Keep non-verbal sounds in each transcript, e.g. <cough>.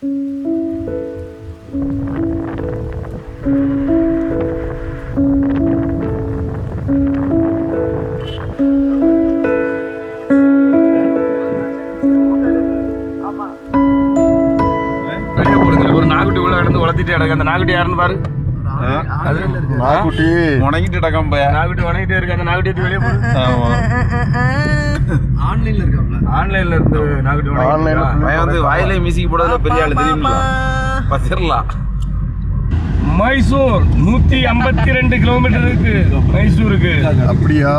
வளர்த்திட்டு கிடக்கு. அந்த நாகுட்டி யாருன்னு பாரு. முடங்கிட்டு இடக்கம் பய? நாகுட்டி வணங்கிட்டே இருக்கு. அந்த நாகுட்டி எடுத்து வெளியே போடு. ஆன்லைன்ல இருக்காப்ல. ஆன்லைன்ல இருந்து நாகுட்டி ஆன்லைன்ல பையன் வந்து வாயிலே மியூசிக் போடுறதுல பெரிய ஆளு தெரியுமா பசிரலாம் மைசூர் நூத்தி ஐம்பத்தி ரெண்டு கிலோமீட்டர் இருக்கு. மைசூருக்கு. அப்படியா?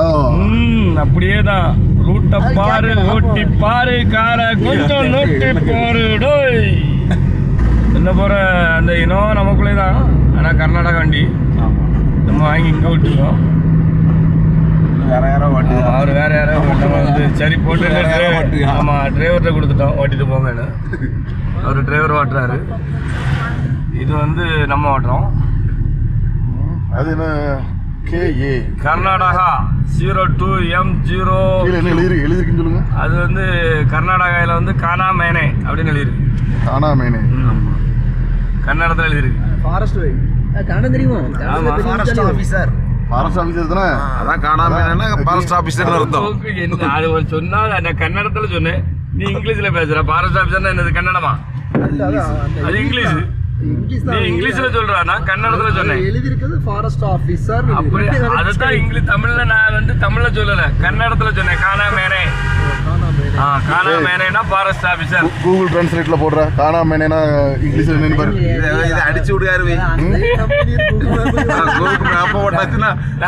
ம் அப்படியே தான் ரூட்டை பாரு ஓட்டி பாரு காரை கொஞ்சம் நோட்டி பாரு டோய். என்ன போற அந்த இனம் நமக்குள்ளே தான் ஆனால் கர்நாடகா வண்டி. நம்ம வாங்கி இங்கே விட்டுருக்கோம். வேற யாரோ வண்டி அவர் வேற யாரோ நம்ம வந்து சரி போட்டு வேற யாரோ ஓட்டுறியா? ஆமா டிரைவர்கிட்ட கொடுத்துட்டோம் ஓட்டிட்டு போங்கன்னு. அவர் டிரைவர் ஓட்டுறாரு. இது வந்து நம்ம ஓட்டுறோம். அது என்ன K A Karnataka zero two M zero கீழே என்ன எழுதி எழுதிருக்குன்னு சொல்லுங்க. அது வந்து கர்நாடகாவில் வந்து கானா மேனே அப்படின்னு எழுதியிருக்கு காணா மேனே. கன்னடத்தில் எழுதியிருக்கு ஃபாரஸ்ட் வை கன்னடம் தெரியுமா? ஆமா. ஃபாரஸ்ட் ஆபீசர் ஃபாரஸ்ட் ஆஃபீஸர் தானே அதான் காணாம என்னன்னா ஃபாரஸ்ட் ஆபீசர் அர்த்தம். என்ன அது ஒரு சொன்னா நான் கன்னடத்தில் சொன்னேன். நீ இங்கிலீஷ்ல பேசுற ஃபாரஸ்ட் ஆஃபீஸர்னா என்னது கன்னடமா? அது இங்கிலீஷ் நீ இங்கிலீஷ்ல சொல்றா நான் கன்னடத்துல சொன்னேன். எழுதி இருக்கிறது ஃபாரஸ்ட் ஆபீசர் அப்படி அதுதான் இங்கிலீஷ் தமிழ்ல நான் வந்து தமிழ்ல சொல்லல கன்னடத்துல சொன்னேன் காணா மேனே ஆ காணா மேனேனா ஃபாரஸ்ட் ஆபீசர் கூகுள் டிரான்ஸ்லேட்ல போடுற. காணா மேனேனா இங்கிலீஷ்ல என்னன்னு பாரு. இதை அடிச்சு விடுகாரு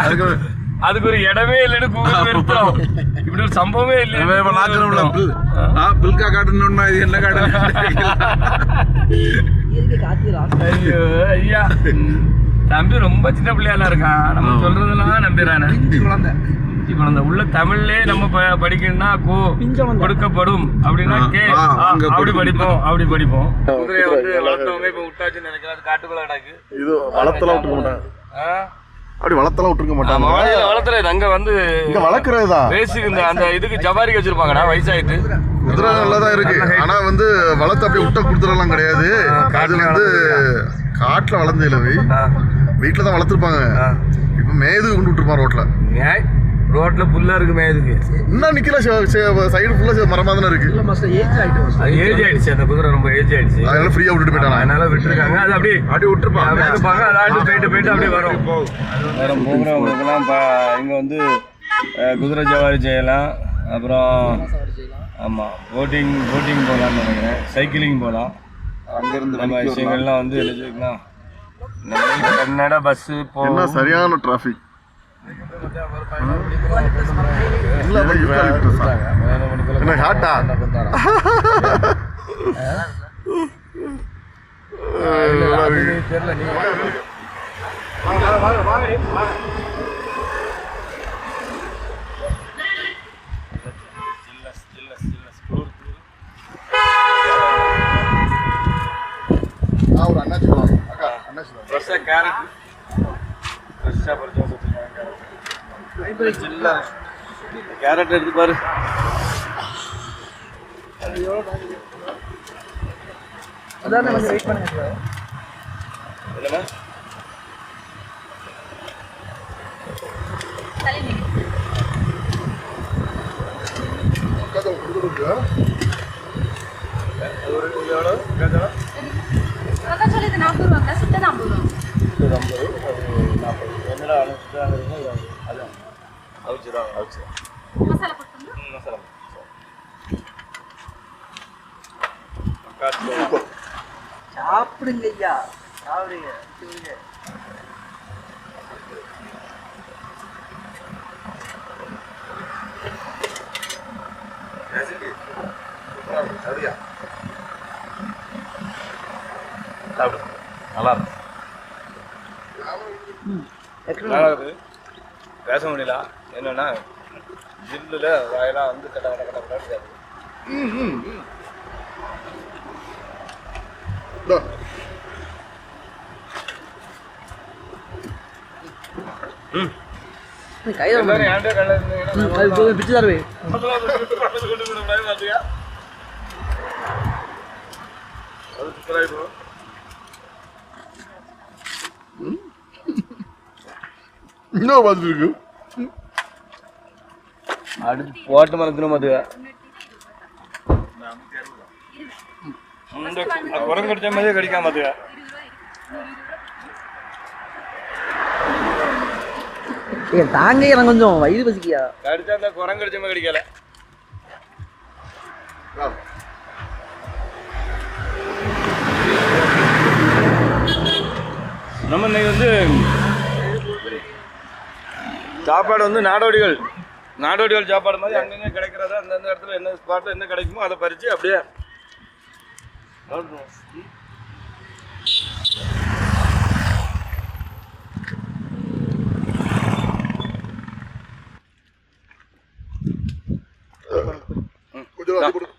அதுக்கு அதுக்கு ஒரு இடமே இல்லைன்னு கூகுள் இப்படி ஒரு சம்பவமே இல்லை பில் ஆ. பில்கா காட்டுன்னு இது என்ன காட்டு ஐயோ ஐயா. தம்பி ரொம்ப சின்ன பிள்ளையால இருக்கான். நம்ம சொல்றதெல்லாம் நம்பிடுறானே. பிஞ்சு குழந்தை உள்ள தமிழ்லயே நம்ம ப- படிக்கணும்னா கோ. கொடுக்கப்படும். அப்படின்னா கே அப்படி படிக்கணும். படிப்போம் அப்படி படிப்போம். குதிரையை வந்து வளர்த்தவங்க இப்ப விட்டாச்சுன்னு நினைக்கிறேன். அது காட்டுக்குள்ள கிடக்கு. இது வளர்த்தலாம் விட்டுருக்க மாட்டாங்க? அப்படி வளர்த்தலாம் விட்டுருக்க மாட்டாங்க. வளர்த்தல- வளர்த்தறது அங்க வந்து இங்க வளர்க்கறது தான் ரேஸுக்கு இந்த அந்த இதுக்கு ஜபாரிக்கு வச்சிருப்பாங்கடா வயசாயிட்டு. குதிரை நல்லா தான் இருக்கு ஆனா வந்து வளர்த்து அப்படியே விட்ட குடுத்துறலாம் கிடையாது. அது வந்து காட்டுல வளர்ந்து இல்லவை ஆ. வீட்டுல தான் வளர்த்துருப்பாங்க. இப்ப மேது கொண்டு விட்டுருப்பான் ரோட்ல. ஏய், ரோட்ல புல்லா இருக்குமே இதுக்கு. இன்னும் நிக்கல சைடு ஃபுல்லா மரமா தானே இருக்கு. இல்ல மாஸ்டர் ஏஜ் ஆயிட்டு அது ஏஜ் ஆயிடுச்சு அந்த குதிரை ரொம்ப ஏஜ் ஆயிடுச்சு. அதனால ஃப்ரீயா விட்டுட்டு போயிட்டாங்க அதனால விட்டுருக்காங்க. அது அப்படியே அப்படி விட்டுருப்பாங்க அதாண்டு போயிட்டு போயிட்டு அப்படியே வரும். வேற போகிறவங்களுக்குலாம் இங்கே வந்து குதிரை சவாரி செய்யலாம். அப்புறம் ஆமாம் போட்டிங் போட்டிங் போகலான்னு நினைக்கிறேன். சைக்கிளிங் போகலாம் அங்கிருந்து நம்ம விஷயங்கள்லாம் வந்து எழுதிக்கலாம் கன்னட பஸ்ஸு போ என்ன சரியான டிராஃபிக் என்ன ஹாட்டா? தெரியல நீ நான் ஒரு அண்ணாச்சி சொல்லுவாங்க அக்கா அண்ணாச்சி சொல்லுவாங்க ஃப்ரெஷ்ஷாக கேரட் ஃப்ரெஷ்ஷாக பறிச்சு வச்சுருக்காங்க கேரட் எடுத்து பாரு. அதான் கொஞ்சம் வெயிட் பண்ணுங்க சார். என்னம்மா அக்கா கொடுத்துருக்கு மக்காச்சோளம் அவிச்சு மசாலா போட்டு மசாலா சாப்பிடுங்க ஐயா சாப்பிடுங்க. சரியா சாப்பிடு நல்லா இருக்கு. பேச முடியல. என்னன்னா ஜில்லுல வாயெல்லாம் வந்து கட்ட கட்ட கட்ட கட்ட பிச்சு <laughs> இன்னும் பார்த்துட்டு இருக்கு. அடுத்து போட்டு மறக்கணும் அது இந்த குரம் கடிச்ச மாதிரியே கடிக்காம அது தாங்க எனக்கு கொஞ்சம். வயிறு பசிக்கியா கடிச்சா அந்த குரம் கடிச்ச மாதிரி கடிக்கல. நம்ம இன்னைக்கு வந்து சாப்பாடு வந்து நாடோடிகள். நாடோடிகள் சாப்பாடு மாதிரி அங்கங்க கிடைக்கிறத அந்தந்த இடத்துல என்ன ஸ்பாட்டில் என்ன கிடைக்குமோ அதை பறித்து அப்படியே கொஞ்சம்